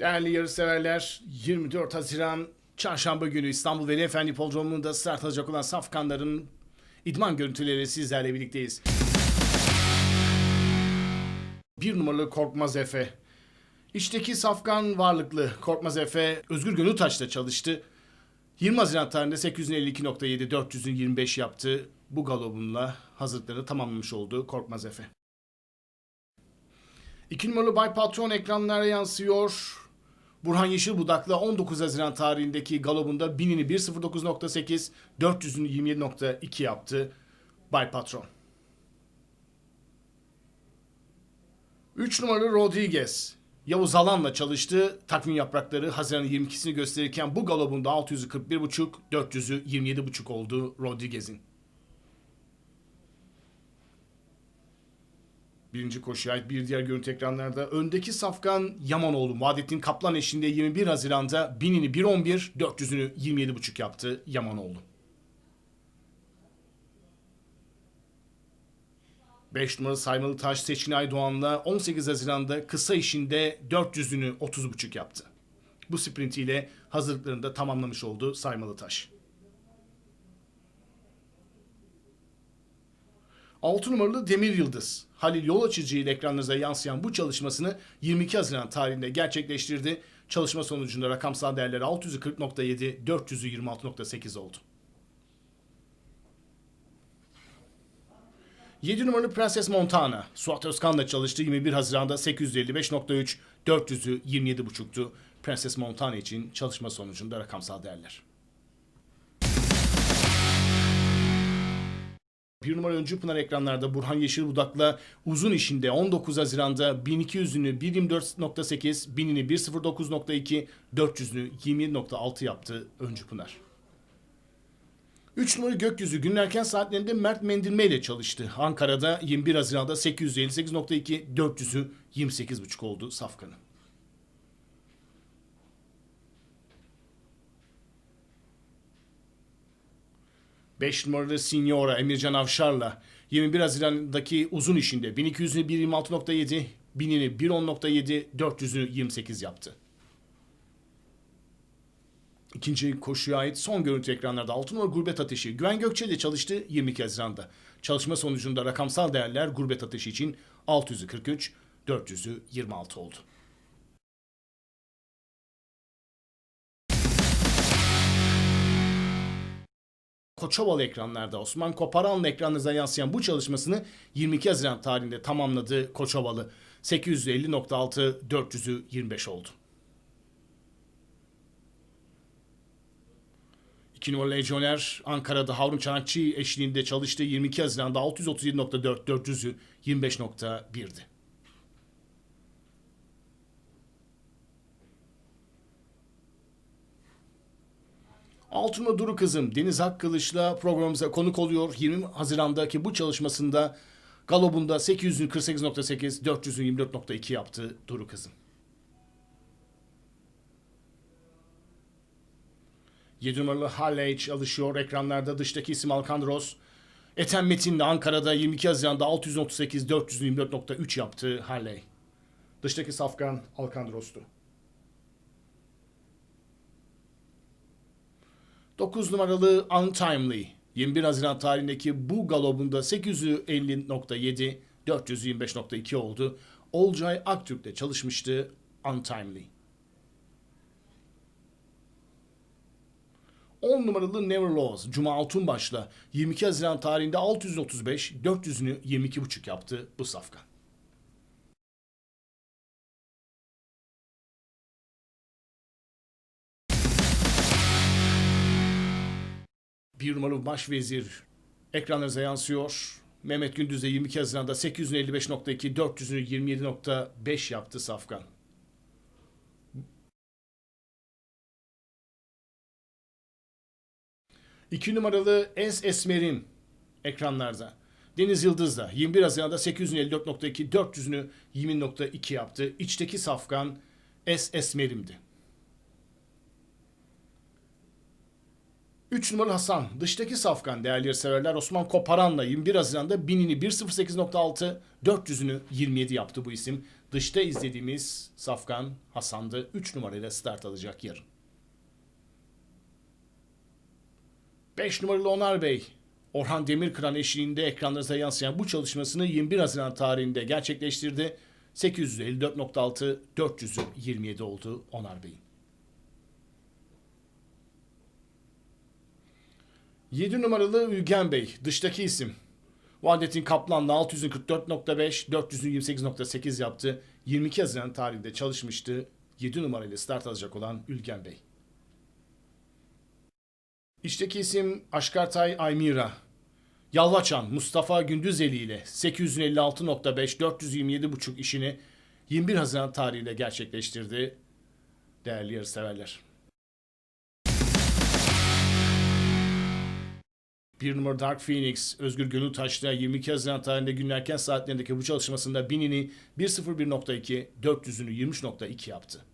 Değerli yarışseverler 24 Haziran Çarşamba günü İstanbul Veli Efendi Podromu'nda start alacak olan safkanların idman görüntüleri sizlerle birlikteyiz. Bir numaralı Korkmaz Efe. İçteki safkan varlıklı Korkmaz Efe Özgür Gönültaş'ta çalıştı. 20 Haziran tarihinde 852.7 400'ün 25 yaptı. Bu galobunla hazırlıklarını tamamlamış oldu Korkmaz Efe. 2 numaralı Bay Patron ekranlara yansıyor. Burhan Yeşilbudak'la 19 Haziran tarihindeki galobunda binini 1.09.8, 400'ünü 27.2 yaptı Bay Patron. 3 numaralı Rodriguez. Yavuz Alan'la çalıştı. Takvim yaprakları Haziran 22'sini gösterirken bu galobunda 641.5, 400'ü 27.5 oldu Rodriguez'in. Birinci koşuya ait bir diğer görüntü ekranlarda. Öndeki Safkan Yamanoğlu Vahdettin Kaplan eşliğinde 21 Haziran'da binini 1.11, 400'ünü 27.5 yaptı Yamanoğlu. 5 numaralı Saymalı Taş Seçkin Aydoğan'la 18 Haziran'da kısa işinde 400'ünü 30.5 yaptı. Bu sprintiyle hazırlıklarını da tamamlamış oldu Saymalı Taş. 6 numaralı Demir Yıldız. Halil Yol Açıcı ekranlarınıza yansıyan bu çalışmasını 22 Haziran tarihinde gerçekleştirdi. Çalışma sonucunda rakamsal değerleri 640.7, 400'ü 26.8 oldu. 7 numaralı Prenses Montana. Suat Özkan'la çalıştı. 21 Haziran'da 855.3, 400'ü 27.5'tu. Prenses Montana için çalışma sonucunda rakamsal değerler. Bir numara öncü Pınar ekranlarda Burhan Yeşilbudak'la uzun işinde 19 Haziran'da 1200'ünü 1.24.8, 1000'ini 1.09.2, 400'ünü 27.6 yaptı öncü Pınar. 3 numara gökyüzü günün erken saatlerinde Mert Mendirme ile çalıştı. Ankara'da 21 Haziran'da 858.2, 400'ü 28.5 oldu Safkan'ın. Beş numaralı Signora Emircan Avşar'la 21 Haziran'daki uzun işinde 1200'ünü 1.26.7, 1000'ini 1.10.7, 400'ünü 28 yaptı. İkinci koşuya ait son görüntü ekranlarda 6 numara Gurbet Ateşi Güven Gökçe ile çalıştı 22 Haziran'da. Çalışma sonucunda rakamsal değerler Gurbet Ateşi için 600'ü 43, 400'ü 26 oldu. Koçovalı ekranlarda Osman Koparan'la ekranınıza yansıyan bu çalışmasını 22 Haziran tarihinde tamamladı Koçovalı. 850.6, 400'ü 25 oldu. 2 numaralı Legioner Ankara'da Harun Çanakçı eşliğinde çalıştığı 22 Haziran'da 637.4, 400'ü 25.1'di. Altınma Duru Kızım Deniz Akkılıç'la programımıza konuk oluyor. 20 Haziran'daki bu çalışmasında Galop'unda 800'ün 48.8, 400'ün 24.2 yaptı Duru Kızım. 7 numaralı Harley alışıyor ekranlarda dıştaki isim Alkandros. Ethem Metin'le Ankara'da 22 Haziran'da 638 424.3 yaptı Harley. Dıştaki safkan Alkandros'tu. 9 numaralı Untimely 21 Haziran tarihindeki bu galobunda 850.7 425.2 oldu. Olcay Aktürk'te çalışmıştı Untimely. 10 numaralı Never Lost Cuma Altunbaş'la 22 Haziran tarihinde 635 400'ünü 22.5 yaptı bu safkan. Bir numaralı başvezir ekranlarınıza yansıyor. Mehmet Gündüz'de 22 Haziran'da 855.2 400'ünü 27.5 yaptı Safkan. İki numaralı Es Esmer'in ekranlarda. Deniz Yıldız da 21 Haziran'da 854.2 400'ünü 20.2 yaptı. İçteki safkan Es Esmer'imdi. 3 numaralı Hasan. Dıştaki safkan değerli severler Osman Koparan'la 21 Haziran'da 1000'ini 1.08.6 400'ünü 27 yaptı bu isim. Dışta izlediğimiz Safkan Hasan'dı. 3 numarayla start alacak yarın. 5 numaralı Onar Bey, Orhan Demirkıran eşliğinde ekranlarınıza yansıyan bu çalışmasını 21 Haziran tarihinde gerçekleştirdi. 854.6, 400'ü 27 oldu Onar Bey'in. 7 numaralı Ülgen Bey, dıştaki isim. Vahdettin Kaplan'la 644.5, 428.8 yaptı. 22 Haziran tarihinde çalışmıştı. 7 numarayla start alacak olan Ülgen Bey. İşteki isim Aşkartay Aymira. Yalvaçan Mustafa Gündüzeli ile 856.5 427.5 işini 21 Haziran tarihinde gerçekleştirdi. Değerli yarışseverler. Bir numara Dark Phoenix, Özgür Gönültaş'la 22 Haziran tarihinde günün erken saatlerindeki bu çalışmasında binini 1.01.2, 400'ünü 23.2 yaptı.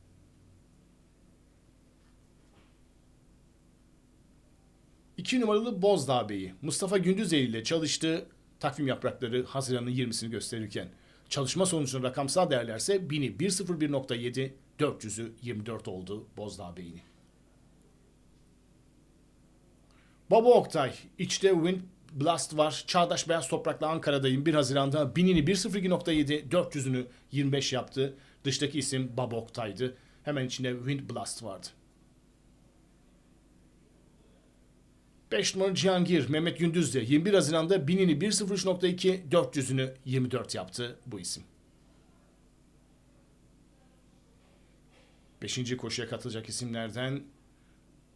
İki numaralı Bozdağ Bey'i Mustafa Gündüzeli ile çalıştığı takvim yaprakları Haziran'ın 20'sini gösterirken çalışma sonucunun rakamsal değerlerse 1000'i 101.7, 400'ü 24 oldu Bozdağ Bey'ini. Baba Oktay, içte Wind Blast var. Çağdaş Beyaz Toprak'la Ankara'dayım. 1 Haziran'da 1000'ini 1.02.7, 400'ünü 25 yaptı. Dıştaki isim Baba Oktay'dı. Hemen içinde Wind Blast vardı. 5 numaralı Cihangir Mehmet Gündüz de 21 Haziran'da 1000'ini 1.03.2, 400'ünü 24 yaptı bu isim. Beşinci koşuya katılacak isimlerden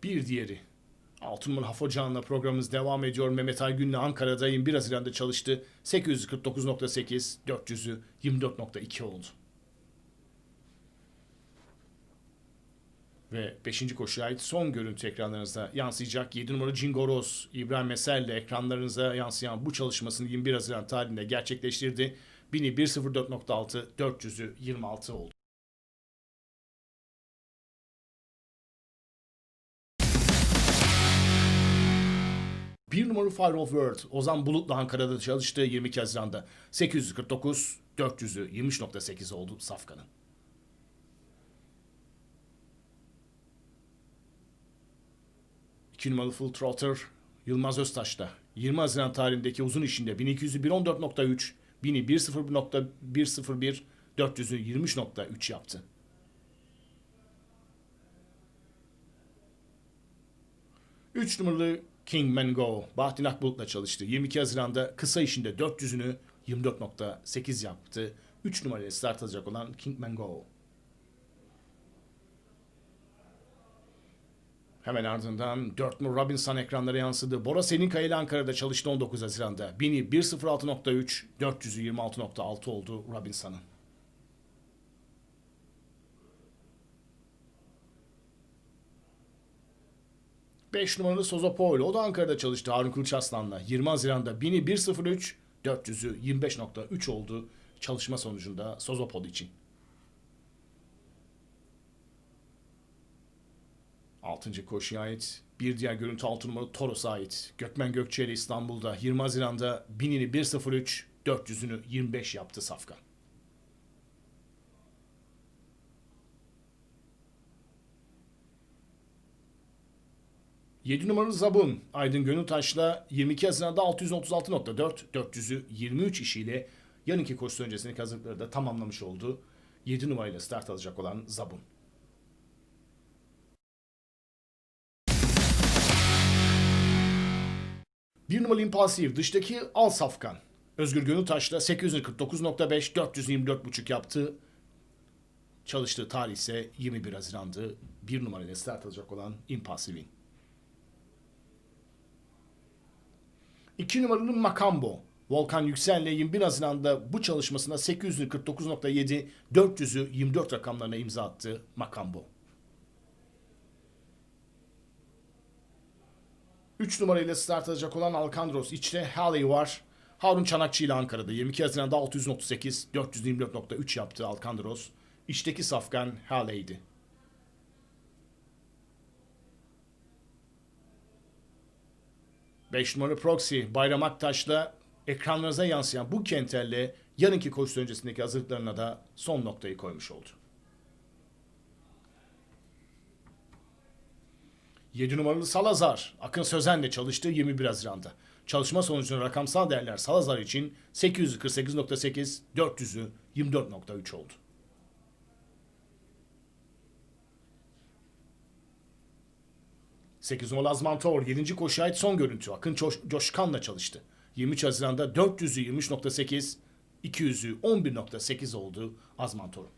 bir diğeri. 6 numaralı Hafocan'la programımız devam ediyor. Mehmet Aygün'le Ankara'da 21 Haziran'da çalıştı. 849.8, 400'ü 24.2 oldu. Ve 5. koşuya ait son görüntü ekranlarınızda yansıyacak 7 numaralı Cingoros İbrahim Mesel ile ekranlarınıza yansıyan bu çalışmasını 21 Haziran tarihinde gerçekleştirdi. 1000'i 1.04.6, 400'ü 26 oldu. Bir numaralı Fire of World Ozan Bulut'la Ankara'da çalıştığı 22 Haziran'da 849, 400'ü 23.8 oldu Safkan'ın. İki numaralı Full Trotter Yılmaz Öztaş'ta 20 Haziran tarihindeki uzun işinde 1200'ü 114.3, 1000'i 1.01, 400'ü 23.3 yaptı. Üç numaralı King Mango Bahattin Akbulut'la çalıştı. 22 Haziran'da kısa işinde 400'ünü 24.8 yaptı. 3 numaraya start alacak olan King Mango. Hemen ardından 4 numara Robinson ekranlara yansıdı. Bora Seninkaya ile Ankara'da çalıştı 19 Haziran'da. 1000'i 1.06.3, 400'ü 26.6 oldu Robinson'ın. Beş numaralı Sozopol. O da Ankara'da çalıştı Harun Kılıçaslan'la. 20 Haziran'da 1000'i 1.03, 400'ü 25.3 oldu çalışma sonucunda Sozopol için. Altıncı koşuya ait bir diğer görüntü 6 numaralı Toros'a ait. Gökmen Gökçe ile İstanbul'da 20 Haziran'da 1000'ini 1.03, 400'ünü 25 yaptı Safkan. Yedi numaralı Zabun Aydın Gönültaş'la 22 Haziran'da 636.4, 400'ü 23 işiyle yarınki koşu öncesindeki hazırlıkları da tamamlamış oldu. 7 numarayla start alacak olan Zabun. Bir numaralı impulsif dıştaki Al Safkan. Özgür Gönültaş'la 849.5, 424.5 yaptı. Çalıştığı tarih ise 21 Haziran'dı. Bir numarayla start alacak olan Impulsiv'in. 2 numaralı Makambo. Volkan Yüksel'le 21 Haziran'da bu çalışmasına 849.7, 400'ü 24 rakamlarına imza attı Makambo. 3 numarayla start alacak olan Alcandros içte Halley var. Harun Çanakçı ile Ankara'da 22 Haziran'da 638, 424.3 yaptı Alcandros. İçteki safkan Halley'di. Beş numara Proxy Bayram Aktaş'la ekranlarınıza yansıyan bu kenterle yarınki koşu öncesindeki hazırlıklarına da son noktayı koymuş oldu. 7 numaralı Salazar, Akın Sözen'le çalıştı 21 Haziran'da. Çalışma sonucunda rakamsal değerler Salazar için 848.8, 400'ü 24.3 oldu. 8 numaralı Azmantor 7. koşuya ait son görüntü. Akın Coş Coşkan'la çalıştı. 23 Haziran'da 400'ü 23.8, 200'ü 11.8 oldu Azmantor'un.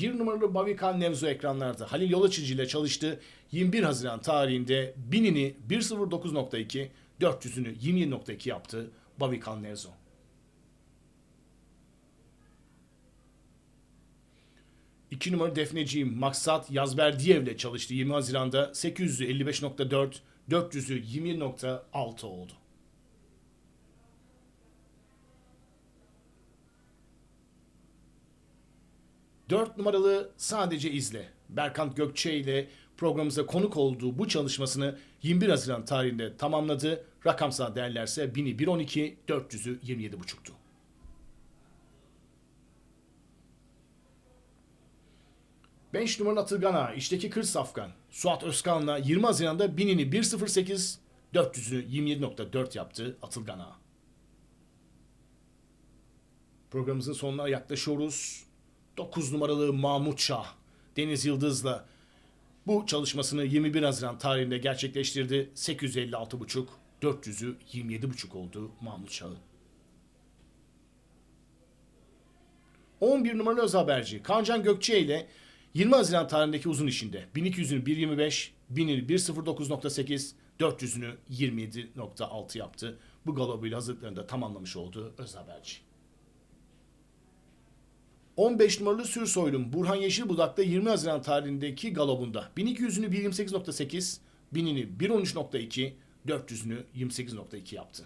Bir numaralı Bavikan Nevzo ekranlarda Halil Yolaçıcı ile çalıştı. 21 Haziran tarihinde 1000'ini 109.2, 400'ünü 27.2 yaptı Bavikan Nevzo. 2 numara defneciğim Maksat Yazberdiyev ile çalıştı. 20 Haziran'da 800'ü 55.4, 400'ü 20.6 oldu. Dört numaralı sadece izle. Berkant Gökçe ile programımıza konuk olduğu bu çalışmasını 21 Haziran tarihinde tamamladı. Rakamsal değerlerse 1000'i 1.12, 400'ü 27.5'tu. Beş numaralı Atılgan'a işteki Kırs Safkan. Suat Özkan'la 20 Haziran'da 1000'ini 1.08, 400'ünü 27.4 yaptı Atılgan'a. Programımızın sonuna yaklaşıyoruz. 9 numaralı Mahmut Şah, Deniz Yıldız'la bu çalışmasını 21 Haziran tarihinde gerçekleştirdi. 856.5, 400'ü 27.5 oldu Mahmut Şah'ın. 11 numaralı öz haberci Kancan Gökçe ile 20 Haziran tarihindeki uzun işinde 1200'ünü 1.25, 1000'ini 1.09.8, 400'ünü 27.6 yaptı. Bu galobuyla hazırlıklarını da tamamlamış oldu öz haberci. 15 numaralı Sürsoylu'm Burhan Yeşilbudak'ta 20 Haziran tarihindeki galobunda 1200'ünü 1.28.8, 1000'ini 1.13.2, 400'ünü 28.2 yaptı.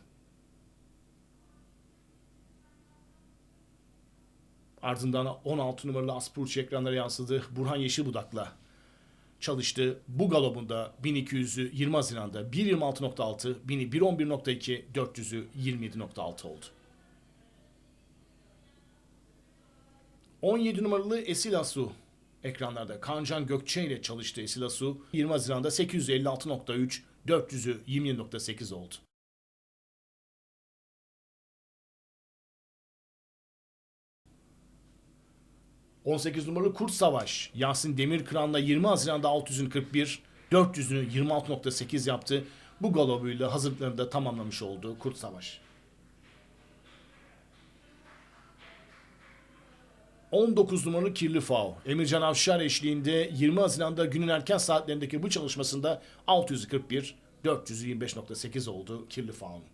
Ardından 16 numaralı Aspurç ekranlara yansıdı. Burhan Yeşilbudak'la çalıştı. Bu galobunda 1200'ü 20 Haziran'da 1.26.6, 1000'i 1.11.2, 400'ü 27.6 oldu. 17 numaralı Esilasu ekranlarda Kancan Gökçe ile çalıştı Esilasu. 20 Haziran'da 856.3, 400'ü 27.8 oldu. ...18 numaralı Kurt Savaş... ...Yasin Demirkıran'la 20 Haziran'da 641... ...400'ünü 26.8 yaptı... ...bu galobuyla hazırlıklarını da tamamlamış oldu Kurt Savaş. 19 numaralı Kirli Fao. Emircan Avşar eşliğinde 20 Haziran'da günün erken saatlerindeki bu çalışmasında 641, 425.8 oldu Kirli Fao'nun.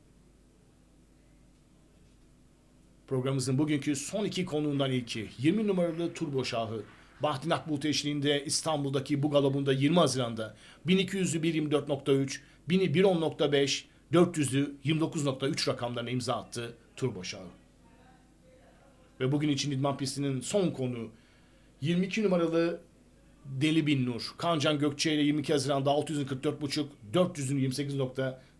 Programımızın bugünkü son iki konuğundan ilki 20 numaralı Turbo Şahı. Bahattin Akbulut eşliğinde İstanbul'daki bu galobunda 20 Haziran'da 1200'ü 1.24.3, 1000'i 1.10.5, 400'ü 29.3 rakamlarına imza attı Turbo Şahı. Ve bugün için idman pistinin son konu 22 numaralı Deli Bin Nur. Kancan Gökçe ile 22 Haziran'da 644.5, 400'ünü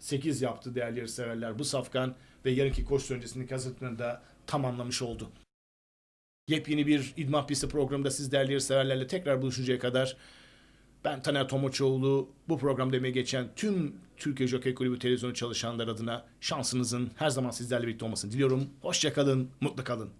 28.8 yaptı değerli yarışseverler. Bu safkan ve yarınki koşu öncesindeki hazırlıklarını da tamamlamış oldu. Yepyeni bir idman pisti programında siz değerli yarışseverlerle tekrar buluşuncaya kadar ben Taner Tomaçoğlu bu programda emeği geçen tüm Türkiye Jockey Kulübü televizyonu çalışanlar adına şansınızın her zaman sizlerle birlikte olmasını diliyorum. Hoşçakalın, mutlu kalın.